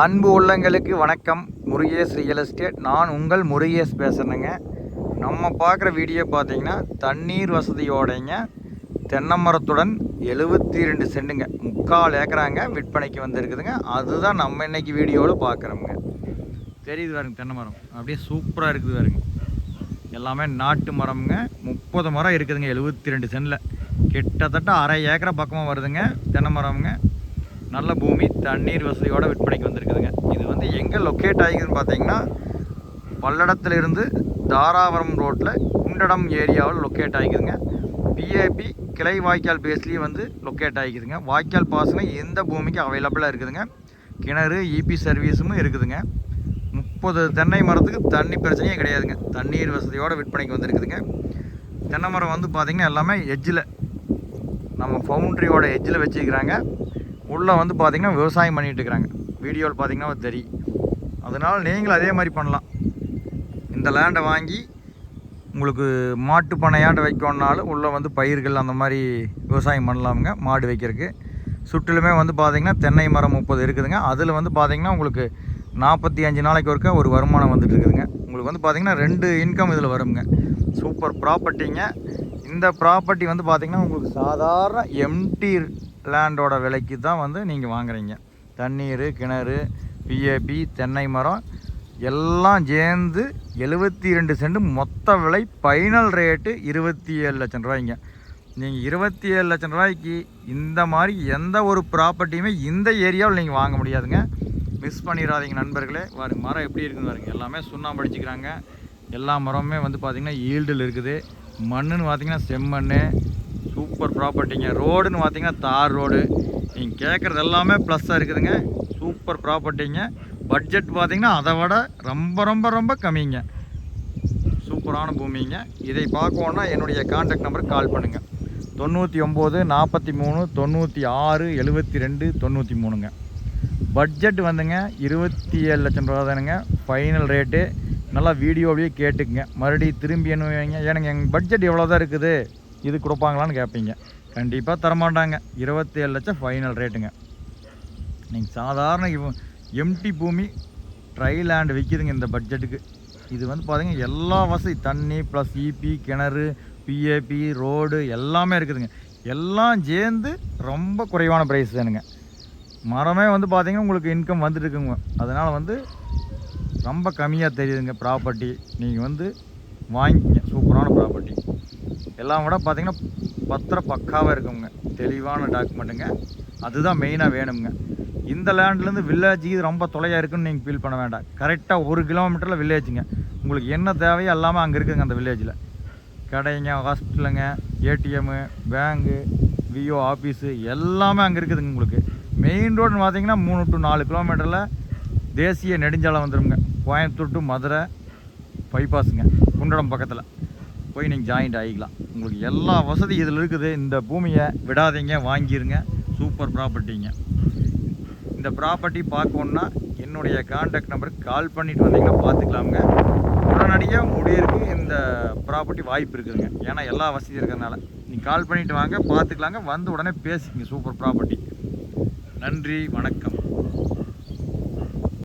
அன்பு உள்ளங்களுக்கு வணக்கம். முருகேஷ் ரியல் எஸ்டேட் நான் உங்கள் முருகேஷ் பேசுகிறேங்க நம்ம பார்க்குற வீடியோ பார்த்தீங்கன்னா தண்ணீர் வசதியோடைங்க தென்னை மரத்துடன் எழுபத்தி ரெண்டு சென்ட்டுங்க முக்கால் ஏக்கராங்க விற்பனைக்கு வந்திருக்குதுங்க. அதுதான் நம்ம இன்னைக்கு வீடியோவில் பார்க்குறோங்க தெரியுது வருங்க தென்னை மரம் அப்படியே சூப்பராக இருக்குது பாருங்க. எல்லாமே நாட்டு மரம்ங்க. முப்பது மரம் இருக்குதுங்க எழுபத்தி ரெண்டு சென்டில் கிட்டத்தட்ட அரை ஏக்கரை பக்கமாக வருதுங்க தென்னை மரம்ங்க நல்ல பூமி தண்ணீர் வசதியோட விற்பனைக்கு வந்திருக்குதுங்க. இது வந்து எங்கே லொக்கேட் ஆகிக்குதுன்னு பார்த்தீங்கன்னா பல்லடத்திலிருந்து தாராபுரம் ரோட்டில் குண்டடம் ஏரியாவில் லொக்கேட் ஆகிக்குதுங்க பிஏபி கிளை வாய்க்கால் பேஸ்லேயே வந்து லொக்கேட் ஆகிக்குதுங்க வாய்க்கால் பாசனம் எந்த பூமிக்கு அவைலபிளாக இருக்குதுங்க? கிணறு இபி சர்வீஸும் இருக்குதுங்க. முப்பது தென்னை மரத்துக்கு தண்ணி பிரச்சனையே கிடையாதுங்க. தண்ணீர் வசதியோடு விற்பனைக்கு வந்திருக்குதுங்க. தென்னை மரம் வந்து பார்த்திங்கன்னா எல்லாமே எஜ்ஜில் நம்ம ஃபவுண்ட்ரியோட எஜ்ஜில் வச்சுக்கிறாங்க உள்ளே வந்து பார்த்திங்கன்னா விவசாயம் பண்ணிட்டு இருக்கிறாங்க. வீடியோவில் பார்த்தீங்கன்னா தெரியும் அதனால் நீங்களும் அதே மாதிரி பண்ணலாம். இந்த லேண்டை வாங்கி உங்களுக்கு மாட்டு பண்ணையாட்ட வைக்கணுன்னாலும் உள்ளே வந்து பயிர்கள் அந்த மாதிரி விவசாயம் பண்ணலாமுங்க மாடு வைக்கிறதுக்கு. சுற்றிலுமே வந்து பார்த்திங்கன்னா தென்னை மரம் முப்பது இருக்குதுங்க. அதில் வந்து பார்த்திங்கன்னா உங்களுக்கு நாற்பத்தி அஞ்சு நாளைக்கு ஒருக்க ஒரு வருமானம் வந்துட்டு இருக்குதுங்க. உங்களுக்கு வந்து பார்த்திங்கன்னா ரெண்டு இன்கம் இதில் வருங்க. சூப்பர் ப்ராப்பர்ட்டிங்க இந்த ப்ராப்பர்ட்டி வந்து பார்த்திங்கன்னா உங்களுக்கு சாதாரண எம்டி லேண்டோட விலைக்கு தான் வந்து நீங்கள் வாங்குறீங்க. தண்ணீர் கிணறு பிஏபி தென்னை மரம் எல்லாம் சேர்ந்து எழுபத்தி ரெண்டு சென்ட் மொத்த விலை ஃபைனல் ரேட்டு இருபத்தி ஏழு லட்சம் ரூபாய்ங்க. நீங்கள் இருபத்தி ஏழு லட்சம் ரூபாய்க்கு இந்த மாதிரி எந்த ஒரு ப்ராப்பர்ட்டியுமே இந்த ஏரியாவில் நீங்கள் வாங்க முடியாதுங்க. மிஸ் பண்ணிடாதீங்க நண்பர்களே. பாருங்க மரம் எப்படி இருக்குன்னு பாருங்க. எல்லாமே சுண்ணாம்பு அடிச்சுக்கிறாங்க. எல்லா மரமுமே வந்து பார்த்திங்கன்னா ஈல்டில் இருக்குது. மண்ணுன்னு பார்த்தீங்கன்னா செம்மண் சூப்பர் ப்ராப்பர்ட்டிங்க ரோடுன்னு பார்த்தீங்கன்னா தார் ரோடு நீங்கள் கேட்குறது எல்லாமே ப்ளஸ்ஸாக இருக்குதுங்க. சூப்பர் ப்ராப்பர்ட்டிங்க பட்ஜெட் பார்த்தீங்கன்னா அதை விட ரொம்ப ரொம்ப ரொம்ப கம்மிங்க. சூப்பரான பூமிங்க. இதை பார்க்கணுன்னா என்னுடைய காண்டாக்ட் நம்பருக்கு கால் பண்ணுங்கள் தொண்ணூற்றி ஒம்பது நாற்பத்தி மூணு தொண்ணூற்றி ஆறு எழுபத்தி ரெண்டு தொண்ணூற்றி மூணுங்க. பட்ஜெட் வந்துங்க. இருபத்தி ஏழு லட்சம் ரூபா தானுங்க. ஃபைனல் ரேட்டு நல்லா வீடியோவிலேயே கேட்டுக்குங்க. மறுபடியும் திரும்பி என்ன வைங்க? எனக்கு எங்கள் பட்ஜெட் எவ்வளோ தான் இருக்குது? இது கொடுப்பாங்களான்னு கேட்பீங்க கண்டிப்பாக தரமாட்டாங்க. இருபத்தி ஏழு லட்சம் ஃபைனல் ரேட்டுங்க நீங்கள் சாதாரண எம்டி பூமி ட்ரை லேண்ட் விற்கிதுங்க இந்த பட்ஜெட்டுக்கு இது வந்து பார்த்தீங்கன்னா எல்லா வசதி தண்ணி ப்ளஸ் இபி கிணறு பிஏபி ரோடு எல்லாமே இருக்குதுங்க. எல்லாம் சேர்ந்து ரொம்ப குறைவான ப்ரைஸ் தானுங்க. மரமே வந்து பார்த்தீங்கன்னா உங்களுக்கு இன்கம் வந்துட்டு இருக்குங்க. அதனால் வந்து ரொம்ப கம்மியாக தெரியுதுங்க ப்ராப்பர்ட்டி நீங்கள் வந்து வாங்கிக்கிங்க. சூப்பரான ப்ராப்பர்ட்டி எல்லாம் விட பார்த்தீங்கன்னா பத்திரம் பக்காவாக இருக்குங்க. தெளிவான டாக்குமெண்ட்டுங்க அதுதான் மெயினாக வேணுங்க இந்த லேண்ட்லேருந்து வில்லேஜுக்கு ரொம்ப தொலையாக இருக்குன்னு நீங்கள் ஃபீல் பண்ண வேண்டாம். கரெக்டாக ஒரு கிலோமீட்டரில் வில்லேஜுங்க உங்களுக்கு என்ன தேவையோ எல்லாமே அங்கே இருக்குங்க அந்த வில்லேஜில் கடைங்க ஹாஸ்பிட்டலுங்க ஏடிஎம்மு பேங்கு விஓ ஆஃபீஸு எல்லாமே அங்கே இருக்குதுங்க உங்களுக்கு. மெயின் ரோடுன்னு பார்த்தீங்கன்னா மூணு டு நாலு கிலோமீட்டரில் தேசிய நெடுஞ்சாலை வந்துடுங்க கோயம்புத்தூர் டு மதுரை பைபாஸுங்க குண்டடம் பக்கத்தில். போய் நீங்கள் ஜாயிண்ட் ஆகிக்கலாம் உங்களுக்கு எல்லா வசதி இதில் இருக்குது. இந்த பூமியை விடாதீங்க வாங்கிருங்க. சூப்பர் ப்ராப்பர்ட்டிங்க இந்த ப்ராப்பர்ட்டி பார்க்கணுன்னா என்னுடைய கான்டாக்ட் நம்பருக்கு கால் பண்ணிட்டு வந்தீங்கன்னா பார்த்துக்கலாமுங்க. உடனடியாக முடியிருக்கு இந்த ப்ராப்பர்ட்டி வாய்ப்பு இருக்குதுங்க. ஏன்னா எல்லா வசதியும் இருக்கிறதுனால. நீங்கள் கால் பண்ணிவிட்டு வாங்க பார்த்துக்கலாங்க. வந்து உடனே பேசிக்கங்க. சூப்பர் ப்ராப்பர்ட்டி நன்றி வணக்கம்.